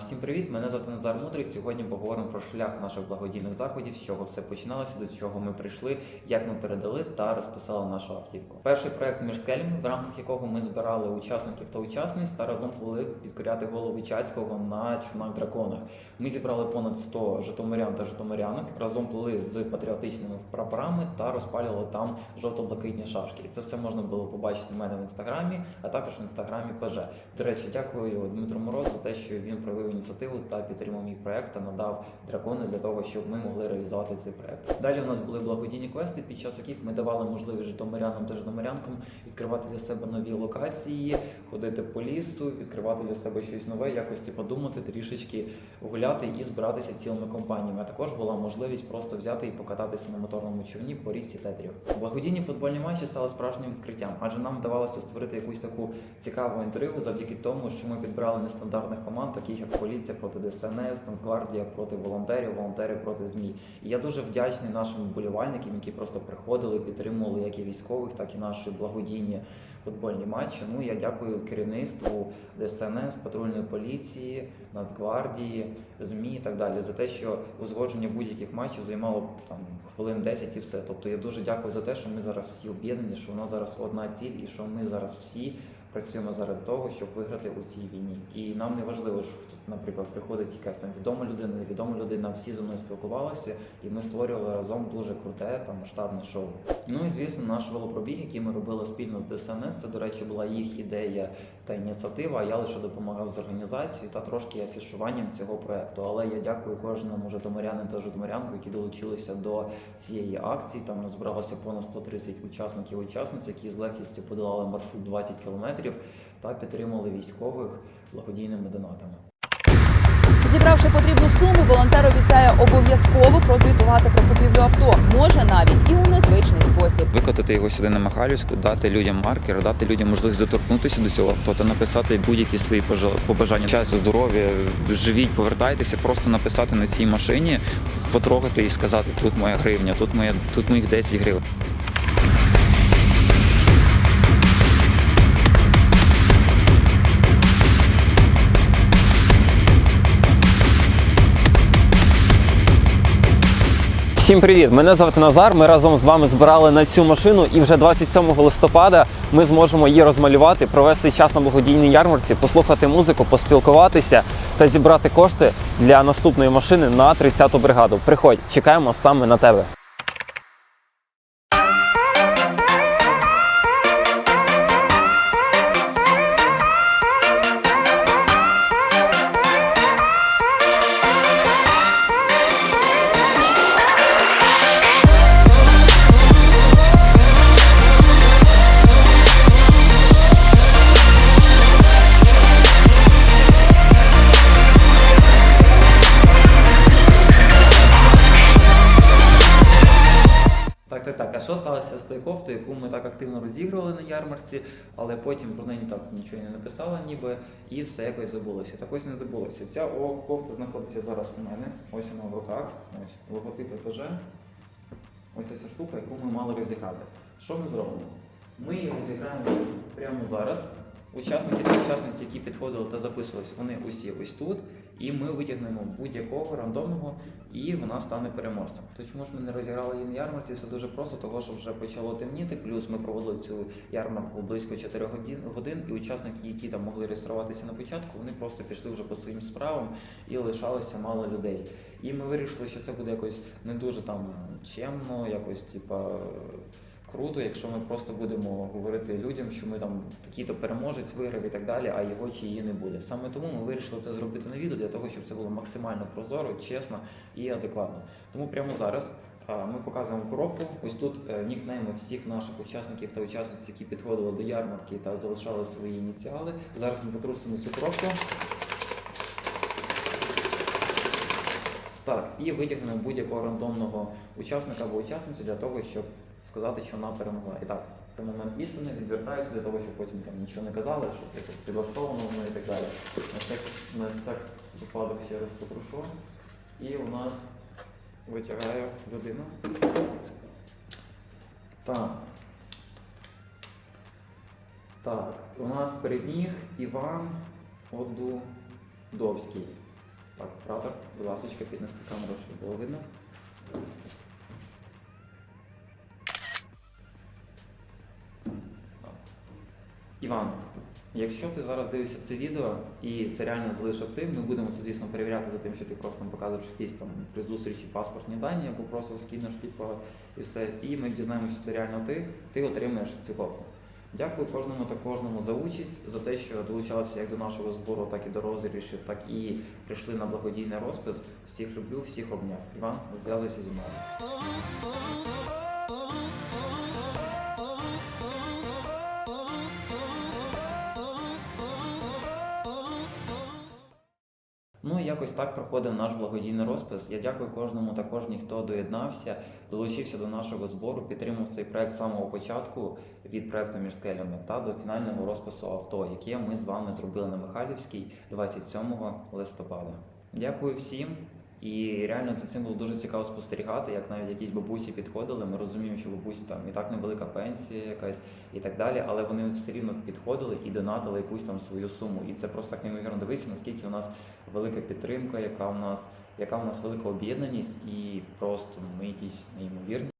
Всім привіт! Мене звати Назар Мудрий. Сьогодні поговоримо про шлях наших благодійних заходів, з чого все починалося, до чого ми прийшли, як ми передали та розписали нашу автівку. Перший проект між скелями, в рамках якого ми збирали учасників та учасниць та разом плили підкоряти голову Чацького на човнах драконах. Ми зібрали понад 100 житомирян та житомирянок, разом плили з патріотичними прапорами та розпалювали там жовто-блакитні шашки. Це все можна було побачити в мене в інстаграмі, а також в інстаграмі ПЖ. До речі, дякую Дмитру Морозу за те, що він проявив ініціативу та підтримав мій проект та надав дракони для того, щоб ми могли реалізувати цей проект. Далі у нас були благодійні квести, під час яких ми давали можливість житомирянам та житомирянкам відкривати для себе нові локації, ходити по лісу, відкривати для себе щось нове, якось типу, подумати, трішечки гуляти і збиратися цілими компаніями. Також була можливість просто взяти і покататися на моторному човні по річці Тетрів. Благодійні футбольні матчі стали справжнім відкриттям, адже нам вдавалося створити якусь таку цікаву інтригу завдяки тому, що ми підбирали нестандартних команд, таких як поліція проти ДСНС, Нацгвардія проти волонтерів, волонтери проти ЗМІ. І я дуже вдячний нашим вболівальникам, які просто приходили, підтримували як і військових, так і наші благодійні футбольні матчі. Ну я дякую керівництву ДСНС, патрульної поліції, Нацгвардії, ЗМІ і так далі за те, що узгодження будь-яких матчів займало там хвилин 10 і все. Тобто я дуже дякую за те, що ми зараз всі об'єднані, що нас зараз одна ціль, і що ми зараз всі працюємо заради того, щоб виграти у цій війні. І нам не важливо, що хто, наприклад, приходить якась там відома людина, невідома людина, всі зі мною спілкувалися, і ми створювали разом дуже круте та масштабне шоу. Ну і звісно, наш велопробіг, який ми робили спільно з ДСНС, це, до речі, була їх ідея та ініціатива. Я лише допомагав з організацією та трошки афішуванням цього проекту. Але я дякую кожному житомирянину та житомирянку, які долучилися до цієї акції. Там назбиралося понад 130 учасників і учасниць, які з легкістю подолали маршрут 20 кілометрів та підтримали військових благодійними донатами. Зібравши потрібну суму, волонтер обіцяє обов'язково прозвітувати про купівлю авто, може навіть і у незвичний спосіб. Викотати його сюди на Михайлівську, дати людям маркер, дати людям можливість доторкнутися до цього авто та написати будь-які свої побажання. Щастя, здоров'я, живіть, повертайтеся, просто написати на цій машині, потрогати і сказати, тут моя гривня, тут моя, тут моїх 10 гривень. Всім привіт! Мене звати Назар. Ми разом з вами збирали на цю машину, і вже 27 листопада ми зможемо її розмалювати, провести час на благодійній ярмарці, послухати музику, поспілкуватися та зібрати кошти для наступної машини на 30-ту бригаду. Приходь, чекаємо саме на тебе. Так. А що сталося з тою кофтою, яку ми так активно розігрували на ярмарці, але потім про неї так нічого не написали, ніби і все якось забулося. Так ось не забулося. Ця о, кофта знаходиться зараз у мене. Ось вона в руках. Ось логотип ППЖ. Ось ця штука, яку ми мали розіграти. Що ми зробимо? Ми її розіграємо прямо зараз. Учасники та учасниці, які підходили та записувалися, вони усі ось тут. І ми витягнемо будь-якого рандомного, і вона стане переможцем. То чому ж ми не розіграли її на ярмарці? Все дуже просто, того що вже почало темніти. Плюс ми проводили цю ярмарку близько 4 годин, і учасники, які там могли реєструватися на початку, вони просто пішли вже по своїм справам і лишалося мало людей. І ми вирішили, що це буде якось не дуже там чемно, якось типа. Круто, якщо ми просто будемо говорити людям, що ми там такий-то переможець виграв і так далі, а його чи її не буде. Саме тому ми вирішили це зробити на відео для того, щоб це було максимально прозоро, чесно і адекватно. Тому прямо зараз ми показуємо коробку. Ось тут е, нікнейми всіх наших учасників та учасниць, які підходили до ярмарки та залишали свої ініціали. Зараз ми потрусимо цю коробку. Так, і витягнемо будь-якого рандомного учасника або учасницю для того, щоб сказати, що вона перемогла. І так, це момент істини, відвертаюся для того, щоб потім там нічого не казали, що це якось підлаштовано воно і так далі. На всяк, на всяк випадок ще раз потрушу. І у нас витягаю людину. Так. Так, у нас переміг Іван Одудовський. Так, оператор, будь ласка, піднеси камеру, щоб було видно. Іван, якщо ти зараз дивишся це відео і це реально залишив ти, ми будемо це, звісно, перевіряти за тим, що ти просто нам показуєш якісь там при зустрічі паспортні дані або просто скинеш типу, і все. І ми дізнаємося, що це реально ти, ти отримаєш цю копію. Дякую кожному та кожному за участь, за те, що долучалися як до нашого збору, так і до розіграшів, так і прийшли на благодійний розпис. Всіх люблю, всіх обняв. Іван, зв'язуйся зі мною. Якось так проходив наш благодійний розпис. Я дякую кожному та кожній, хто доєднався, долучився до нашого збору, підтримав цей проект з самого початку від проекту між скелями та до фінального розпису авто, яке ми з вами зробили на Михайлівській 27 листопада. Дякую всім. І реально за цим було дуже цікаво спостерігати, як навіть якісь бабусі підходили. Ми розуміємо, що бабусі там і так невелика пенсія якась і так далі, але вони все рівно підходили і донатили якусь там свою суму. І це просто так неймовірно дивитися, наскільки у нас велика підтримка, яка у нас, яка у нас велика об'єднаність, і просто ми якісь неймовірні.